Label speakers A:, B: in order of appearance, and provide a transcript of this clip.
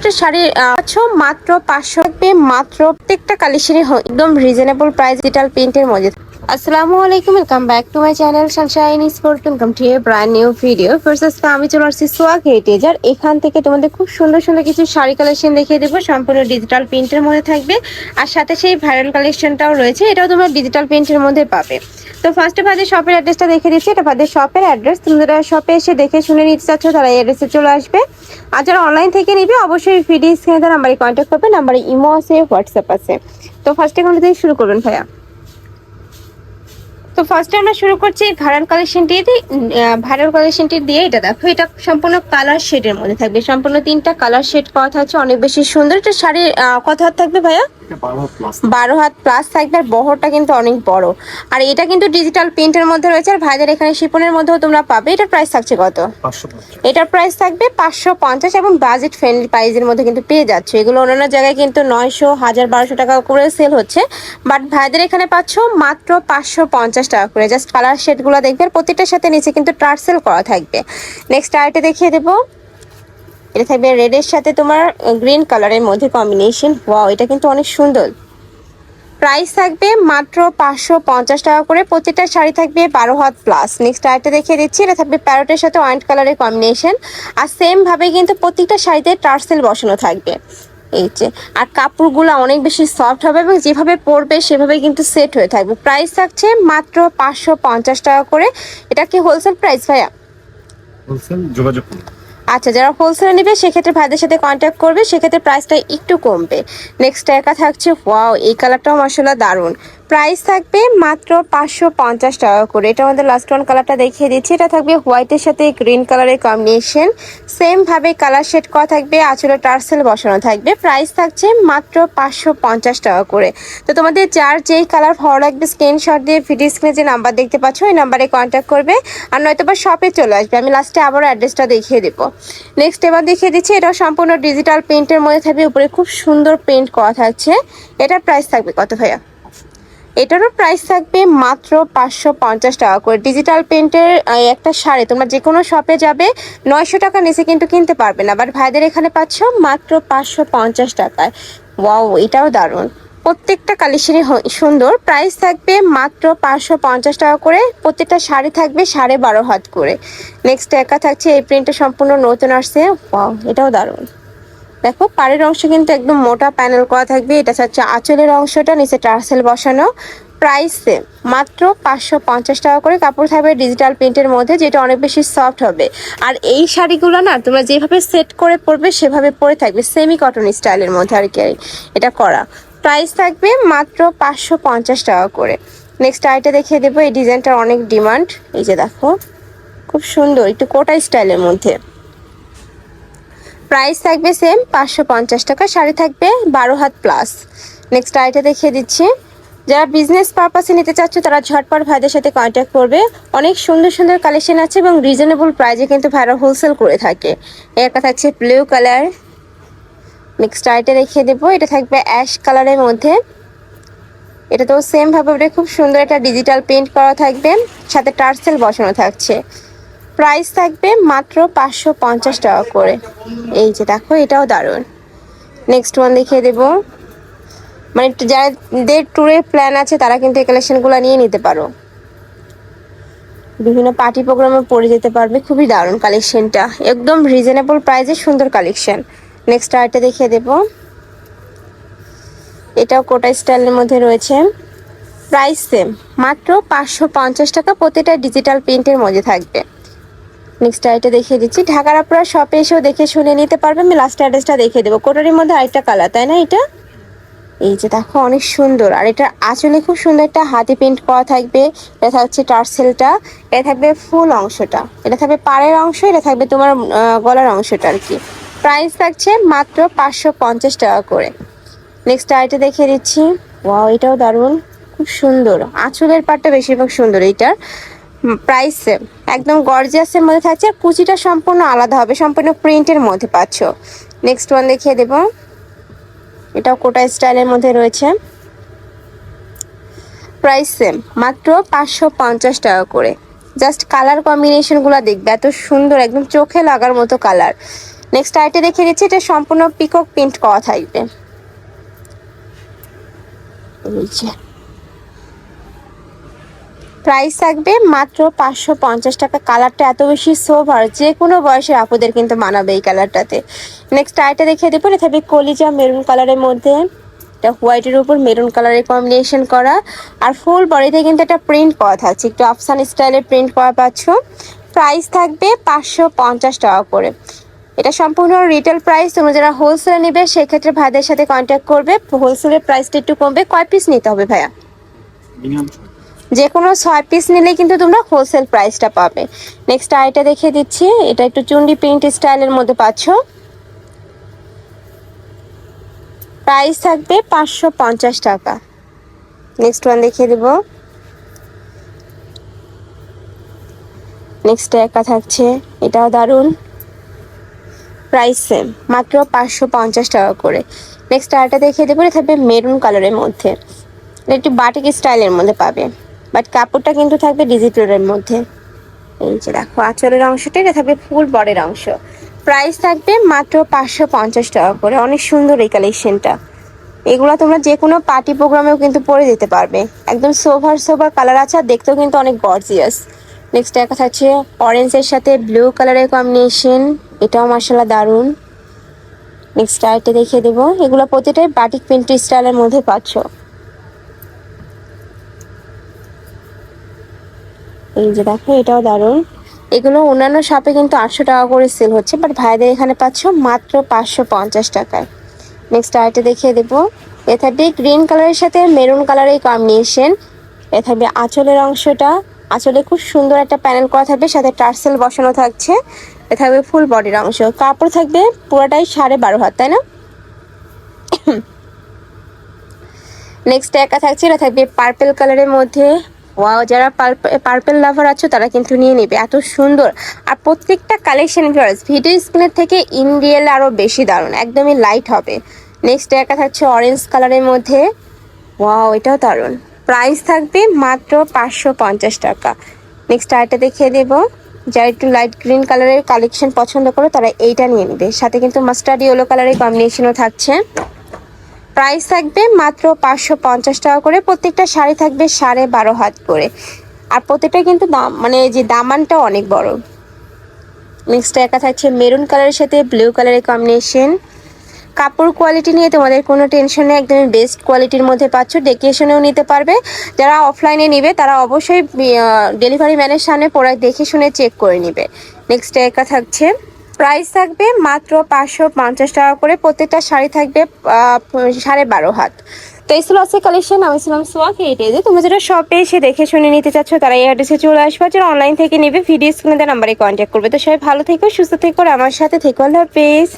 A: একটা শাড়ি আছো মাত্র পাঁচশো মাত্র প্রত্যেকটা কালেকশনই একদম রিজনেবল প্রাইস ডিজিটাল প্রিন্টের মধ্যে। আসসালামু আলাইকুম welcome back to my channel sunshine sport welcome to a brand new video first আমি চলে আসছি সোয়াগ হেরিটেজ আর এখান থেকে তোমাদের খুব সুন্দর সুন্দর কিছু শাড়ি কালেকশন দেখিয়ে দেবো, সম্পূর্ণ ডিজিটাল প্রিন্টের মধ্যে থাকবে। আর সাথে সেই ভাইরাল কালেকশনটাও রয়েছে, এটাও তোমরা ডিজিটাল প্রিন্টের মধ্যে পাবে। তো ফার্স্টে ভাদের শপের অ্যাড্রেসটা দেখে দিচ্ছি এটা ভাদের শপের অ্যাড্রেস তুমি তোমরা শপে এসে দেখে শুনে নিতে চাচ্ছ, তারা এই অ্যাড্রেসে চলে আসবে। আর যারা অনলাইন থেকে নিবে, অবশ্যই ভিডিও স্ক্রিনে তার নাম্বারে কন্ট্যাক্ট করবে। নাম্বারে ইমো আছে হোয়াটসঅ্যাপ আছে। তো ফার্স্টে কোনটা থেকে শুরু করবেন ভাইয়া। তো ফার্স্টে আমরা শুরু করছি ভাইরাল কালেকশনটি ভাইরাল কালেকশনটি দিয়ে এটা দেখো। এটা সম্পূর্ণ কালার শেডের মধ্যে থাকবে। সম্পূর্ণ তিনটা কালার শেড কথা হচ্ছে অনেক বেশি সুন্দর। এটা শাড়ির কথা থাকবে ভাইয়া। বারো হাত প্লাস থাকবে। আর বহরটা কিন্তু অনেক বড়। আর এটা কিন্তু ডিজিটাল প্রিন্টের মধ্যে রয়েছে আর ভাইদের এখানে শিপনের মধ্যেও তোমরা পাবে। এটার প্রাইস থাকছে কত? এটার প্রাইস থাকবে পাঁচশো পঞ্চাশ এবং বাজেট ফ্রেন্ডলি প্রাইসের মধ্যে কিন্তু পেয়ে যাচ্ছে। এগুলো অন্যান্য জায়গায় কিন্তু নয়শো হাজার বারোশো টাকা করে সেল হচ্ছে। বাট ভাইদের এখানে পাচ্ছ মাত্র পাঁচশো পঞ্চাশ টাকা করে। জাস্ট কালার শেডগুলো দেখবে আর প্রত্যেকটার সাথে নিচে কিন্তু টার্সেল করা থাকবে। নেক্সট আরেকটা দেখিয়ে দেবো। এটা থাকবে রেডের সাথে তোমার গ্রিন কালারের মধ্যে কম্বিনেশন ওয়াও এটা কিন্তু অনেক সুন্দর। প্রাইস থাকবে মাত্র পাঁচশো পঞ্চাশ টাকা করে। প্রত্যেকটা শাড়ি থাকবে বারো হাত প্লাস নেক্সট আরেকটা দেখিয়ে দিচ্ছি। এটা থাকবে প্যারোটের সাথে ওয়াইট কালারের কম্বিনেশন আর সেমভাবে কিন্তু প্রত্যেকটা শাড়িতে টার্সেল বসানো থাকবে। এই যে, আর কাপড়গুলো অনেক বেশি সফট হবে এবং যেভাবে পরবে সেভাবে কিন্তু সেট হয়ে থাকবে। প্রাইস থাকছে মাত্র পাঁচশো পঞ্চাশ টাকা করে। এটা কি হোলসেল প্রাইস ভাইয়া?
B: হোলসেল যোগাযোগ
A: আচ্ছা যারা হোলসেলে নেবে, সেক্ষেত্রে ভাইদের সাথে কন্ট্যাক্ট করবে, সেক্ষেত্রে প্রাইসটা একটু কমবে। নেক্সট একা থাকছে ওয়াও এই কালারটাও মশলা দারুণ। প্রাইস থাকবে মাত্র পাঁচশো পঞ্চাশ টাকা করে। এটা আমাদের লাস্ট ওয়ান কালারটা দেখিয়ে দিচ্ছি। এটা থাকবে হোয়াইটের সাথে গ্রিন কালারের কম্বিনেশন সেম ভাবে কালার শেড করা থাকবে, আঁচলে টার্সেল বসানো থাকবে। প্রাইস থাকছে মাত্র পাঁচশো পঞ্চাশ টাকা করে। তো তোমাদের যার যেই কালার ভালো লাগবে স্ক্রিনশট দিয়ে ভিডিও স্ক্রিনে যে নাম্বার দেখতে পাচ্ছ, ওই নাম্বারে কন্ট্যাক্ট করবে। আর নয়তো বা শপে চলে আসবে। আমি লাস্টে আবারও অ্যাড্রেসটা দেখিয়ে দেবো। নেক্সট এবার দেখিয়ে দিচ্ছি, এটাও সম্পূর্ণ ডিজিটাল প্রিন্টের মধ্যে থাকবে। উপরে খুব সুন্দর প্রিন্ট করা থাকছে। এটার প্রাইস থাকবে কত ভাইয়া? এটারও প্রাইস থাকবে মাত্র পাঁচশো পঞ্চাশ টাকা করে। ডিজিটাল প্রিন্টের একটা শাড়ি, তোমরা যে কোনো শপে যাবে, নয়শো টাকা নিচে কিন্তু কিনতে পারবে না। বাট ভাইদের এখানে পাচ্ছ মাত্র পাঁচশো পঞ্চাশ টাকায়। ওয়াও এটাও দারুণ। প্রত্যেকটা কালেকশনই সুন্দর। প্রাইস থাকবে মাত্র পাঁচশো পঞ্চাশ টাকা করে। প্রত্যেকটা শাড়ি থাকবে সাড়ে বারো হাত করে। নেক্সট একা থাকছে, এই প্রিন্টটা সম্পূর্ণ নতুন আসছে। ওয়াও এটাও দারুণ। দেখো পাড়ের অংশ কিন্তু একদম মোটা প্যানেল করা থাকবে। এটা হচ্ছে আঁচলের অংশটা, নিচে টার্সেল বসানো। প্রাইস মাত্র পাঁচশো পঞ্চাশ টাকা করে। কাপড় থাকবে ডিজিটাল প্রিন্টের মধ্যে, যেটা অনেক বেশি সফট হবে। আর এই শাড়িগুলো না, তোমরা যেভাবে সেট করে পরবে, সেভাবে পরে থাকবে সেমি কটন স্টাইলের মধ্যে আর কি এটা করা। প্রাইস থাকবে মাত্র পাঁচশো পঞ্চাশ টাকা করে। নেক্সট আইটা দেখিয়ে দেবো, এই ডিজাইনটার অনেক ডিমান্ড এই যে দেখো, খুব সুন্দর, একটু কোটা স্টাইলের মধ্যে। প্রাইস থাকবে সেম পাঁচশো পঞ্চাশ টাকা। শাড়ি থাকবে বারো হাত প্লাস নেক্সট আইটা দেখিয়ে দিচ্ছি। যারা বিজনেস পারপাসে নিতে চাচ্ছ, তারা ঝটপট ভাইদের সাথে কন্ট্যাক্ট করবে। অনেক সুন্দর সুন্দর কালেকশন আছে এবং রিজনেবল প্রাইজে কিন্তু ভাইরা হোলসেল করে থাকে। একটা থাকছে ব্লু কালার নেক্সট আইটা দেখিয়ে দেবো। এটা থাকবে অ্যাশ কালারের মধ্যে। এটা তো সেমভাবে খুব সুন্দর একটা ডিজিটাল প্রিন্ট করা থাকবে। সাথে টার্সেল বসানো থাকছে। প্রাইস থাকবে মাত্র পাঁচশো পঞ্চাশ টাকা করে। এই যে দেখো, এটাও দারুণ। নেক্সট ওয়ান দেখিয়ে দেবো। মানে যাদের ট্যুরের প্ল্যান আছে, তারা কিন্তু এই কালেকশনগুলো নিয়ে নিতে পারো। বিভিন্ন পার্টি প্রোগ্রামে পড়ে যেতে পারবে, খুবই দারুণ কালেকশনটা একদম রিজনেবল প্রাইসে সুন্দর কালেকশন নেক্সট আরেকটা দেখিয়ে দেবো। এটাও কোটা স্টাইলের মধ্যে রয়েছে। প্রাইস সেম মাত্র পাঁচশো পঞ্চাশ টাকা প্রতিটা ডিজিটাল প্রিন্টের মধ্যে থাকবে। নেক্সট আইটা দেখিয়ে দিচ্ছি। ঢাকার আপনারা শপে এসেও দেখে শুনে নিতে পারবে আমি লাস্ট অ্যাড্রেসটা দেখিয়ে দেবো। কোটারির মধ্যে আরেকটা কালার তাই না এটা? এই যে দেখো, অনেক সুন্দর। আর এটা আঁচলে খুব সুন্দর একটা হাতি প্রিন্ট করা থাকবে। এটা হচ্ছে টার্সেলটা। এটা থাকবে ফুল অংশটা। এটা থাকবে পাড়ের অংশ, এটা থাকবে তোমার গলার অংশটা আর কি। প্রাইস থাকছে মাত্র পাঁচশো পঞ্চাশ টাকা করে। নেক্সট আইটা দেখিয়ে দিচ্ছি। ওয়াও এটাও দারুণ। খুব সুন্দর। আঁচলের পাটটা বেশিরভাগ সুন্দর এইটার। প্রাইস সেম একদম গর্জিয়াসের মধ্যে থাকছে, আর কুচিটা সম্পূর্ণ আলাদা হবে, সম্পূর্ণ প্রিন্টের মধ্যে পাচ্ছ। নেক্সট ওয়ান দেখিয়ে দেবো। এটাও কোটা স্টাইলের মধ্যে রয়েছে। প্রাইস সেম মাত্র পাঁচশো পঞ্চাশ টাকা করে। জাস্ট কালার কম্বিনেশনগুলো দেখবে, এত সুন্দর, একদম চোখে লাগার মতো কালার নেক্সট আইটে দেখে দিচ্ছি, এটা সম্পূর্ণ পিকক প্রিন্ট করা থাকবে। প্রাইস থাকবে মাত্র পাঁচশো পঞ্চাশ টাকা। কালারটা এত বেশি সোভার যে কোনো বয়সের আপুদের কিন্তু মানাবে এই কালারটাতে। নেক্সট আইটা দেখিয়ে দেবো, এটা থাকবে কলিজা মেরুন কালারের মধ্যে। এটা হোয়াইটের উপর মেরুন কালারের কম্বিনেশন করা। আর ফুল বডিতে কিন্তু একটা প্রিন্ট করা থাকছে, একটু আফসান স্টাইলের প্রিন্ট করা পাচ্ছ। প্রাইস থাকবে পাঁচশো পঞ্চাশ টাকা করে। এটা সম্পূর্ণ রিটেল প্রাইস তোমরা যারা হোলসেলে নেবে, সেক্ষেত্রে ভাইদের সাথে কন্ট্যাক্ট করবে। হোলসেলের প্রাইসটা একটু কমবে, কয় পিস নিতে হবে ভাইয়া? যে কোনো ছয় পিস নিলে কিন্তু তোমরা হোলসেল প্রাইসটা পাবে। নেক্সট আইটা দেখিয়ে দিচ্ছি, এটা একটু চুন্ডি প্রিন্ট স্টাইলের মধ্যে পাচ্ছ। প্রাইস থাকবে পাঁচশো পঞ্চাশ টাকা। নেক্সট ওয়ান দেখিয়ে দেব। নেক্সট একা থাকছে, এটাও দারুণ। প্রাইস সেম মাত্র পাঁচশো পঞ্চাশ টাকা করে। নেক্সট আরেকটা দেখিয়ে দেবো থাকবে মেরুন কালারের মধ্যে। একটু বাটিক স্টাইলের মধ্যে পাবে। বাট কাপড়টা কিন্তু থাকবে ডিজিটালের মধ্যে। এই যে দেখো, আঁচলের অংশটা, এটা থাকবে ফুল বডের অংশ। প্রাইস থাকবে মাত্র পাঁচশো পঞ্চাশ টাকা করে। অনেক সুন্দর এই কালেকশনটা এগুলো তোমরা যে কোনো পার্টি প্রোগ্রামেও কিন্তু পরে দিতে পারবে। একদম সোভার সোভার কালার আছে আর দেখতেও কিন্তু অনেক গর্জিয়াস নেক্সট একটা থাকছে অরেঞ্জের সাথে ব্লু কালারের কম্বিনেশন এটাও মার্শাল্লাহ দারুণ। নেক্সট আইটে দেখিয়ে দেবো। এগুলো প্রতিটাই বাটিক প্রিন্ট স্টাইলের মধ্যে পাচ্ছ। এই যে দেখো, এটাও দারুণ। এগুলো অন্যান্য শপে কিন্তু আটশো টাকা করে সেল হচ্ছে বাট ভাইদের এখানে পাচ্ছ মাত্র পাঁচশো পঞ্চাশ টাকায়। নেক্সট আরেকটা দেখিয়ে দেবো। এ থাকবে গ্রিন কালারের সাথে মেরুন কালারের কম্বিনেশন এ থাকবে আঁচলের অংশটা। আঁচলে খুব সুন্দর একটা প্যানেল করা থাকবে, সাথে টার্সেল বসানো থাকছে। এ থাকবে ফুল বডির অংশ। কাপড় থাকবে পুরোটাই সাড়ে বারো হাত, তাই না? নেক্সট একা থাকছে, এটা থাকবে পার্পেল কালারের মধ্যে। ওয়াও যারা পার্পেল লাভার আছো, তারা কিন্তু নিয়ে নেবে। এত সুন্দর। আর প্রত্যেকটা কালেকশন ভিডিও স্ক্রিনের থেকে ইন্ডিয়াল আরও বেশি দারুণ। একদমই লাইট হবে। নেক্সট একা থাকছে অরেঞ্জ কালারের মধ্যে। ওয়াও এটাও দারুণ। প্রাইস থাকবে মাত্র পাঁচশো পঞ্চাশ টাকা। নেক্সট আরেকটা দেখিয়ে দেবো। যারা একটু লাইট গ্রিন কালারের কালেকশন পছন্দ করো, তারা এইটা নিয়ে নেবে। সাথে কিন্তু মাস্টার্ড ইয়েলো কালারের কম্বিনেশনও থাকছে। প্রাইস থাকবে মাত্র পাঁচশো পঞ্চাশ টাকা করে। প্রত্যেকটা শাড়ি থাকবে সাড়ে বারো হাত করে। আর প্রত্যেকটা কিন্তু দাম মানে যে দামানটা অনেক বড়। নেক্সট একা থাকছে মেরুন কালারের সাথে ব্লু কালারের কম্বিনেশন কাপড় কোয়ালিটি নিয়ে তোমাদের কোনো টেনশন নেই, একদমই বেস্ট কোয়ালিটির মধ্যে পাচ্ছ। ডেকেশনেও নিতে পারবে। যারা অফলাইনে নিবে, তারা অবশ্যই ডেলিভারি ম্যানের সামনে প্রোডাক্ট দেখে শুনে চেক করে নিবে। নেক্সট একা থাকছে প্রাইস থাকবে মাত্র পাঁচশো পঞ্চাশ টাকা করে। প্রত্যেকটা শাড়ি থাকবে সাড়ে বারো হাত। তো এই ছিল আছে কালেকশন আমি ছিলাম সোয়া এইটাই যে তুমি যেটা শপে এসে দেখে শুনে নিতে চাচ্ছ, তারা এই অ্যাড্রেসে চলে আসবে। যারা অনলাইন থেকে নেবে ভিডিও স্ক্রিনে নাম্বারে কন্ট্যাক্ট করবে। তো সবাই ভালো থেকো, সুস্থ থেকো আমার সাথে থেকো। আল্লাহ হাফেজ।